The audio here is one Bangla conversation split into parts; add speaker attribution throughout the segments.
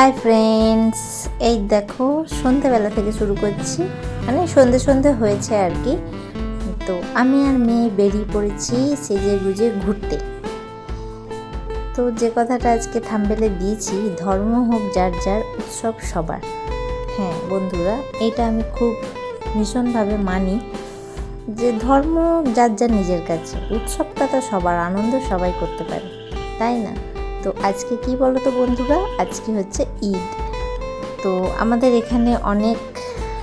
Speaker 1: হাই ফ্রেন্ডস এই দেখো সন্ধেবেলা থেকে শুরু করছি। মানে সন্ধে সন্ধে হয়েছে আর কি। তো আমি আর মেয়ে বেরিয়ে পড়েছি সেজে গুজে ঘুরতে। তো যে কথাটা আজকে থাম্বেলে দিয়েছি, ধর্ম হোক যার যার, উৎসব সবার। হ্যাঁ বন্ধুরা, এটা আমি খুব ভীষণভাবে মানি যে ধর্ম যার যার নিজের কাছে। উৎসবটা তো সবার, আনন্দ সবাই করতে পারে, তাই না? তো আজকে কি বলো তো বন্ধুরা? আজকে হচ্ছে ঈদ। তো আমাদের এখানে অনেক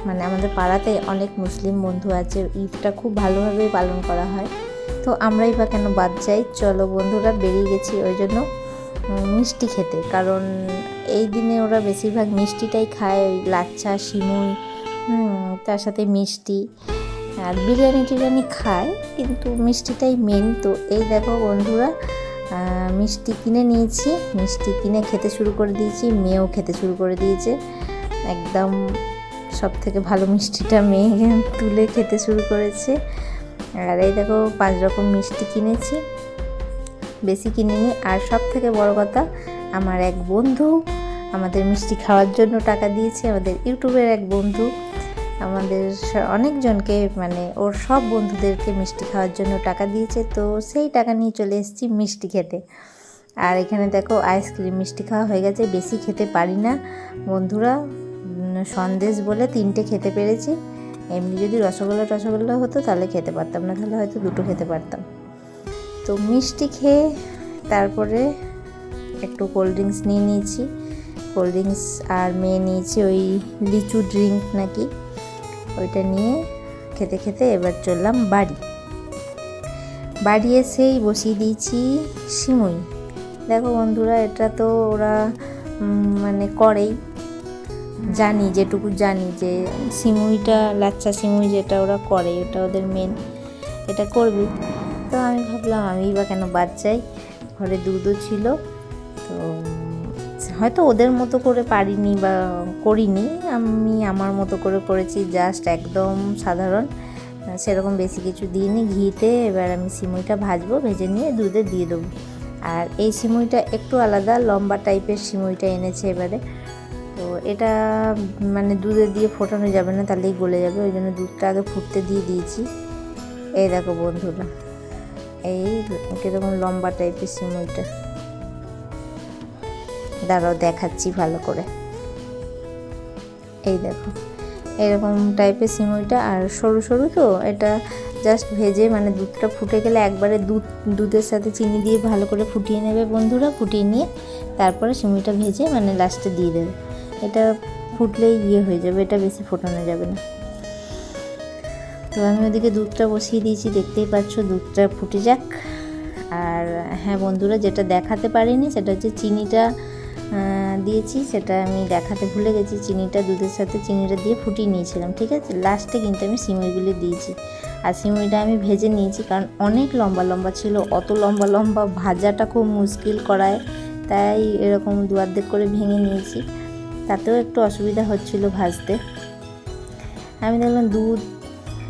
Speaker 1: মানে আমাদের পাড়াতে অনেক মুসলিম বন্ধু আছে। ঈদটা খুব ভালোভাবেই পালন করা হয়। তো আমরাই বা কেন বাদ যাই? চলো বন্ধুরা বেরিয়ে গেছি ওই জন্য মিষ্টি খেতে। কারণ এই দিনে ওরা বেশিরভাগ মিষ্টিটাই খায় ওই লাচ্ছা হুম, তার সাথে মিষ্টি। আর বিরিয়ানি টিরিয়ানি খায় কিন্তু মিষ্টিটাই মেন তো এই দেখো বন্ধুরা মিষ্টি কিনে নিয়েছি। মিষ্টি কিনে খেতে শুরু করে দিয়েছি। মেয়েও খেতে শুরু করে দিয়েছে। একদম সব থেকে ভালো মিষ্টিটা মেয়ে তুলে খেতে শুরু করেছে। আর এই দেখো, পাঁচ রকম মিষ্টি কিনেছি। বেশি কিনিনি। আর সব থেকে বড় কথা, আমার এক বন্ধু আমাদের মিষ্টি খাওয়ার জন্য টাকা দিয়েছে। আমাদের ইউটিউবের এক বন্ধু। আমাদের অনেকজনকে মানে ওর সব বন্ধুদেরকে মিষ্টি খাওয়ার জন্য টাকা দিয়েছে, তো সেই টাকা নিয়ে চলে এসেছি মিষ্টি খেতে। আর এখানে দেখো আইসক্রিম মিষ্টি খাওয়া হয়ে গেছে, বেশি খেতে পারি না বন্ধুরা। সন্দেশ বলে তিনটে খেতে পেরেছি। এমনি যদি রসগোল্লা টসগোল্লা হতো তাহলে খেতে পারতাম না, তাহলে হয়তো দুটো খেতে পারতাম। তো মিষ্টি খেয়ে তারপরে একটু কোল্ড ড্রিঙ্কস নিয়ে নিয়েছি। কোল্ড ড্রিঙ্কস আর মেয়ে নিয়েছি ওই লিচু ড্রিঙ্ক নাকি। ওইটা নিয়ে খেতে খেতে এবার চললাম বাড়ি। বাড়ি এসেই বসিয়ে দিয়েছি সিমুই। দেখো বন্ধুরা, এটা তো ওরা মানে করেই। জানি, যেটুকু জানি যে সিমুইটা, লাচ্চা সিমুই যেটা ওরা করে ওটা ওদের মেন এটা করবে। তো আমি ভাবলাম আমি বা কেন বাদ ঘরে দুধও ছিল, তো হয়তো ওদের মতো করে পারিনি বা করিনি। আমি আমার মতো করে করেছি জাস্ট একদম সাধারণ। সেরকম বেশি কিছু দিইনি। ঘিতে এবার আমি সিমুইটা ভাজবো, ভেজে নিয়ে দুধে দিয়ে দেবো। আর এই সিমুইটা একটু আলাদা, লম্বা টাইপের সিমুইটা এনেছে এবারে। তো এটা মানে দুধে দিয়ে ফোটানো যাবে না, তাহলেই গলে যাবে। ওই জন্য দুধটা আগে ফুটতে দিয়ে দিয়েছি। এই দেখো বন্ধুরা, এই কীরকম লম্বা টাইপের সিমুইটা। দাঁড়াও, দেখাচ্ছি ভালো করে। এই দেখো, এরকম টাইপের সিমুইটা আর সরু সরু তো, এটা জাস্ট ভেজে মানে দুধটা ফুটে গেলে একবারে দুধ, দুধের সাথে চিনি দিয়ে ভালো করে ফুটিয়ে নেবে বন্ধুরা, ফুটিয়ে নিয়ে তারপরে সিমুইটা ভেজে মানে লাস্টে দিয়ে দেবে। এটা ফুটলেই ইয়ে হয়ে যাবে, এটা বেশি ফোটানো যাবে না। তো আমি ওদিকে দুধটা বসিয়ে দিয়েছি, দেখতেই পাচ্ছ দুধটা ফুটে যাক। আর হ্যাঁ বন্ধুরা, যেটা দেখাতে পারিনি, সেটা হচ্ছে চিনিটা দিয়েছি, সেটা আমি দেখাতে ভুলে গেছি। চিনিটা, দুধের সাথে চিনিটা দিয়ে ফুটিয়ে নিয়েছিলাম, ঠিক আছে? লাস্টে কিন্তু আমি সিমুইগুলি দিয়েছি। আর সিমুইটা আমি ভেজে নিয়েছি, কারণ অনেক লম্বা লম্বা ছিল, অত লম্বা লম্বা ভাজাটা খুব মুশকিল করায়, তাই এরকম দু অর্ধেক করে ভেঙে নিয়েছি। তাতেও একটু অসুবিধা হচ্ছিল ভাজতে। আমি দেখলাম দুধ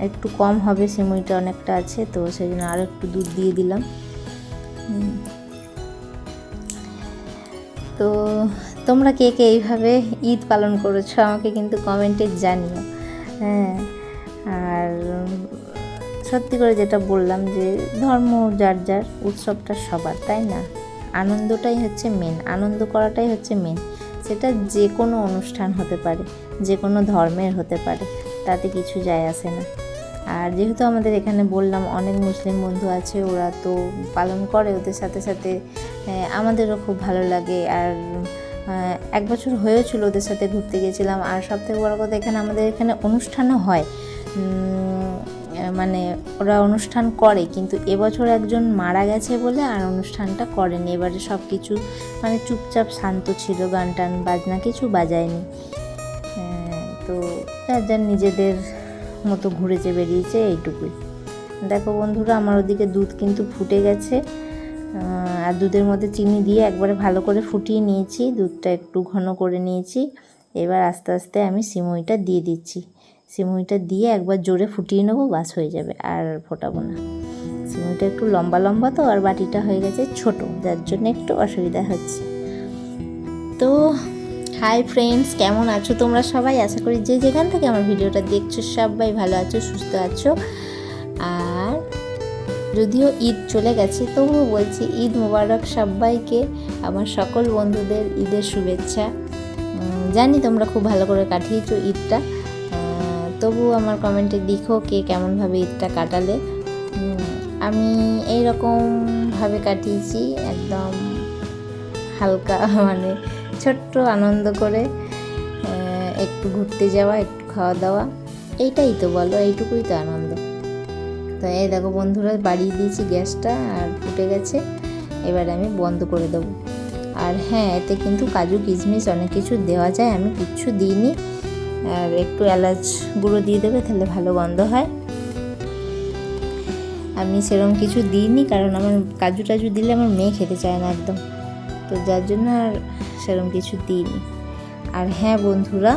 Speaker 1: একটু কম হবে, সিমুইটা অনেকটা আছে, তো সেই জন্য আরও একটু দুধ দিয়ে দিলাম। তো তোমরা কে কে এইভাবে ঈদ পালন করেছ আমাকে কিন্তু কমেন্টে জানিও। হ্যাঁ আর সত্যি করে যেটা বললাম যে ধর্ম যার যার, উৎসবটা সবার, তাই না? আনন্দটাই হচ্ছে মেন আনন্দ করাটাই হচ্ছে মেন সেটা যে কোনো অনুষ্ঠান হতে পারে যে কোনো ধর্মের হতে পারে, তাতে কিছু যায় আসে না। আর যেহেতু আমাদের এখানে বললাম অনেক মুসলিম বন্ধু আছে ওরা তো পালন করে ওদের সাথে সাথে আমাদেরও খুব ভালো লাগে। আর এক বছর হয়েছিল ওদের সাথে ঘুরতে গেছিলাম আর সবথেকে বড় কথা এখানে আমাদের এখানে অনুষ্ঠানও হয়। মানে ওরা অনুষ্ঠান করে কিন্তু এবছর একজন মারা গেছে বলে আর অনুষ্ঠানটা করেনি। এবারে সব কিছু মানে চুপচাপ শান্ত ছিল গান টান বাজনা কিছু বাজায়নি। হ্যাঁ, তো যার যার নিজেদের মতো ঘুরেছে বেরিয়েছে, এইটুকুই। দেখো বন্ধুরা, আমার ওদিকে দুধ কিন্তু ফুটে গেছে। আর দুধের মধ্যে চিনি দিয়ে একবারে ভালো করে ফুটিয়ে নিয়েছি। দুধটা একটু ঘন করে নিয়েছি। এবার আস্তে আস্তে আমি সিমুইটা দিয়ে দিচ্ছি। সিমুইটা দিয়ে একবার জোরে ফুটিয়ে নেব, বাস হয়ে যাবে, আর ফোটাবো না। সিমুইটা একটু লম্বা লম্বা তো, আর বাটিটা হয়ে গেছে ছোট, যার জন্য একটু অসুবিধা হচ্ছে। তো হাই ফ্রেন্ডস কেমন আছো? তোমরা সবাই? আশা করি যে যেখান থেকে আমার ভিডিওটা দেখছ, সবাই ভালো আছো, সুস্থ আছো। আর যদিও ঈদ চলে গেছে, তবুও বলছি ঈদ মোবারক সবাইকে, আমার সকল বন্ধুদের ঈদের শুভেচ্ছা। জানি তোমরা খুব ভালো করে কাটিয়েছো ঈদটা। তবুও আমার কমেন্টে লিখো কে কেমনভাবে ঈদটা কাটালে। আমি এই রকমভাবে কাটিয়েছি, একদম হালকা মানে ছোট্ট আনন্দ করে একটু ঘুরতে যাওয়া, একটু খাওয়া দাওয়া, এইটাই তো বলো, এইটুকুই তো আনন্দ। তো এই দেখো বন্ধুরা, বাড়িয়ে দিয়েছি গ্যাসটা আর ফুটে গেছে, এবার আমি বন্ধ করে দেবো। আর হ্যাঁ এতে কিন্তু কাজু, কিশমিশ অনেক কিছু দেওয়া যায়, আমি কিচ্ছু দিইনি। আর একটু এলাচ গুঁড়ো দিয়ে দেবে, তাহলে ভালো গন্ধ হয়। আমি সেরকম কিছু দিইনি, কারণ আমার কাজু টাজু দিলে আমার মেয়ে খেতে চায় না একদম। তো যার জন্য আর সেরকম কিছু দিইনি। আর হ্যাঁ বন্ধুরা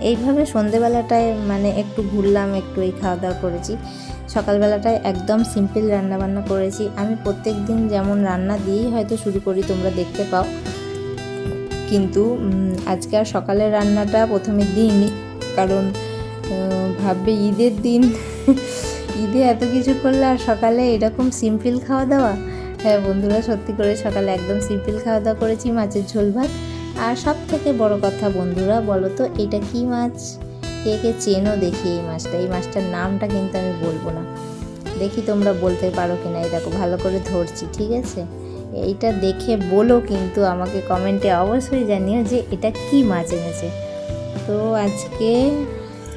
Speaker 1: এইভাবে সন্ধেবেলাটায় মানে একটু ঘুরলাম, একটু এই খাওয়া দাওয়া করেছি। সকালবেলাটায় একদম সিম্পল রান্না বান্না করেছি। আমি প্রত্যেক দিন যেমন রান্না দিয়েই হয়তো শুরু করি, তোমরা দেখতে পাও। কিন্তু আজকে আর সকালের রান্নাটা প্রথমে দিইনি। কারণ ভাববে ঈদের দিন। ঈদে এত কিছু করলে আর সকালে এরকম সিম্পল খাওয়া দাওয়া হ্যাঁ বন্ধুরা, সত্যি করে সকালে একদম সিম্পল খাওয়া দাওয়া করেছি, মাছের ঝোল ভাত। আর সব থেকে বড় কথা বন্ধুরা, বলো তো, এটা কি মাছ? কে কে চেনো দেখি এই মাছটা? এই মাছটার নামটা কিন্তু আমি বলব না। দেখি তোমরা বলতে পারো কিনা। এই দেখো, ভালো করে ধরছি, ঠিক আছে? এইটা দেখে বলো কিন্তু আমাকে কমেন্টে অবশ্যই জানিও যে এটা কি মাছ এনেছে। তো আজকে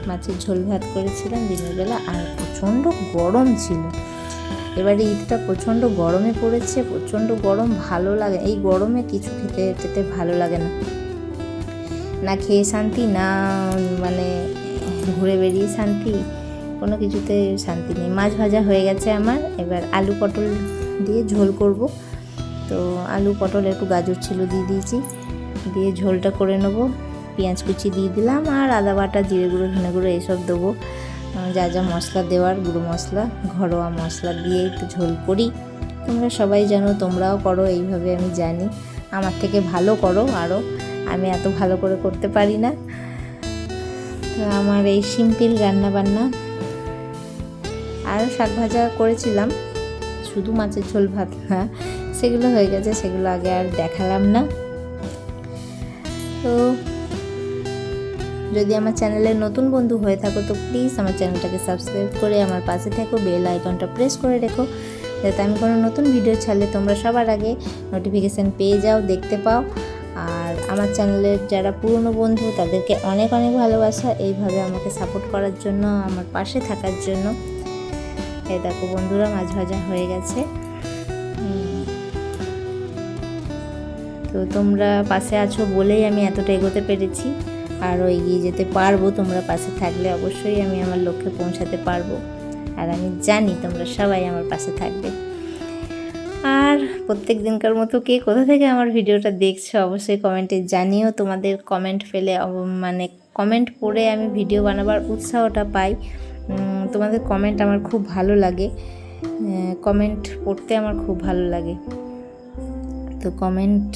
Speaker 1: মাছের ঝোল ভাত করেছিলাম, দিনের বেলা, আর প্রচণ্ড গরম ছিল। এবারে ঈদটা প্রচণ্ড গরমে পড়েছে, প্রচণ্ড গরম, ভালো লাগে। এই গরমে কিছু খেতে খেতে ভালো লাগে না। না খেয়ে শান্তি, না মানে ঘুরে বেরিয়ে শান্তি, কোনো কিছুতে শান্তি নেই। মাছ ভাজা হয়ে গেছে আমার, এবার আলু পটল দিয়ে ঝোল করব। তো আলু পটল, একটু গাজর ছিল দিয়ে দিয়েছি। দিয়ে ঝোলটা করে নেব। পেঁয়াজ কুচি দিয়ে দিলাম, আর আদা বাটা, জিরে গুঁড়ো, ধনে গুঁড়ো, এইসব দেবো। যা যা মশলা দেওয়ার, গুঁড়ো মশলা, ঘরোয়া মশলা দিয়ে একটু ঝোল করি। তোমরা সবাই জানো, তোমরাও করো, এইভাবে আমি জানি। আমার থেকে ভালো করো আরও আমি এত ভালো করে করতে পারি না। তো আমার এই সিম্পল রান্না বান্না আরও শাক ভাজা করেছিলাম। শুধু মাছের ঝোল ভাত না, সেগুলো হয়ে গেছে, সেগুলো আগে আর দেখালাম না। তো যদি আমার চ্যানেলে নতুন বন্ধু হয়ে থাকো, তো প্লিজ আমার চ্যানেলটাকে সাবস্ক্রাইব করে আমার পাশে থেকো বেল আইকনটা প্রেস করে রেখো, যাতে আমি কোনো নতুন ভিডিও ছাড়লে তোমরা সবার আগে নোটিফিকেশান পেয়ে যাও, দেখতে পাও। আর আমার চ্যানেলের যারা পুরনো বন্ধু, তাদেরকে অনেক অনেক ভালোবাসা, এইভাবে আমাকে সাপোর্ট করার জন্য, আমার পাশে থাকার জন্য। এই দেখো বন্ধুরা, মাছ ভাজা হয়ে গেছে। তো তোমরা পাশে আছো বলেই আমি এতটা এগোতে পেরেছি। আরও এগিয়ে যেতে পারব, তোমরা পাশে থাকলে অবশ্যই আমি আমার লক্ষ্যে পৌঁছাতে পারব। আর আমি জানি তোমরা সবাই আমার পাশে থাকবে। আর প্রত্যেক দিনকার মতো কে কোথা থেকে আমার ভিডিওটা দেখছ অবশ্যই কমেন্টে জানিও। তোমাদের কমেন্ট ফেলে মানে কমেন্ট পড়ে আমি ভিডিও বানাবার উৎসাহটা পাই। তোমাদের কমেন্ট আমার খুব ভালো লাগে। কমেন্ট পড়তে আমার খুব ভালো লাগে। তো কমেন্ট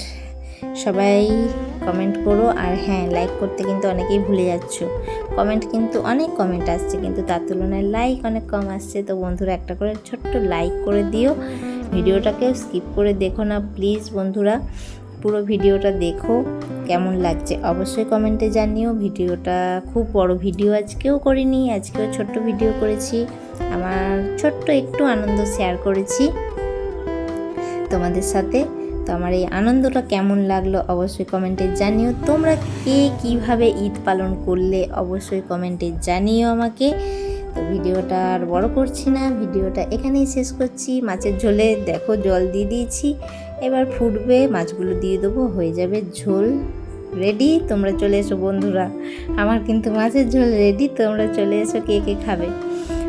Speaker 1: সবাই কমেন্ট করো। আর হ্যাঁ লাইক করতে কিন্তু অনেকেই ভুলে যাচ্ছ। কমেন্ট কিন্তু অনেক কমেন্ট আসছে, কিন্তু তার তুলনায় লাইক অনেক কম আসছে। তো বন্ধুরা, একটা করে ছোট্ট লাইক করে দিও। ভিডিওটাকে স্কিপ করে দেখো না প্লিজ বন্ধুরা। পুরো ভিডিওটা দেখো, কেমন লাগছে? অবশ্যই কমেন্টে জানিও। ভিডিওটা খুব বড় ভিডিও আজকেও করিনি, আজকেও ছোট্ট ভিডিও করেছি। আমার ছোট্ট একটু আনন্দ শেয়ার করেছি তোমাদের সাথে। তো আমার এই আনন্দটা কেমন লাগল অবশ্যই কমেন্টে জানিও। তোমরা কে কীভাবে ঈদ পালন করলে অবশ্যই কমেন্টে জানিও আমাকে। তো ভিডিওটা আর বড় করছি না, ভিডিওটা এখানেই শেষ করছি। মাছের ঝোলে দেখো জল দিয়ে দিয়েছি। এবার ফুটবে, মাছগুলো দিয়ে দেবো, হয়ে যাবে ঝোল রেডি। তোমরা চলে এসো বন্ধুরা। আমার কিন্তু মাছের ঝোল রেডি, তোমরা চলে এসো কে কে খাবে।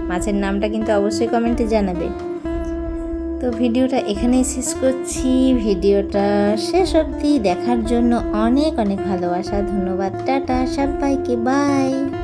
Speaker 1: মাছের নামটা কিন্তু অবশ্যই কমেন্টে জানাবে। তো ভিডিওটা এখানেই শেষ করছি। ভিডিওটা শেষ অবধি দেখার জন্য অনেক অনেক ভালোবাসা, ধন্যবাদ। টাটা, সবাইকে, বাই।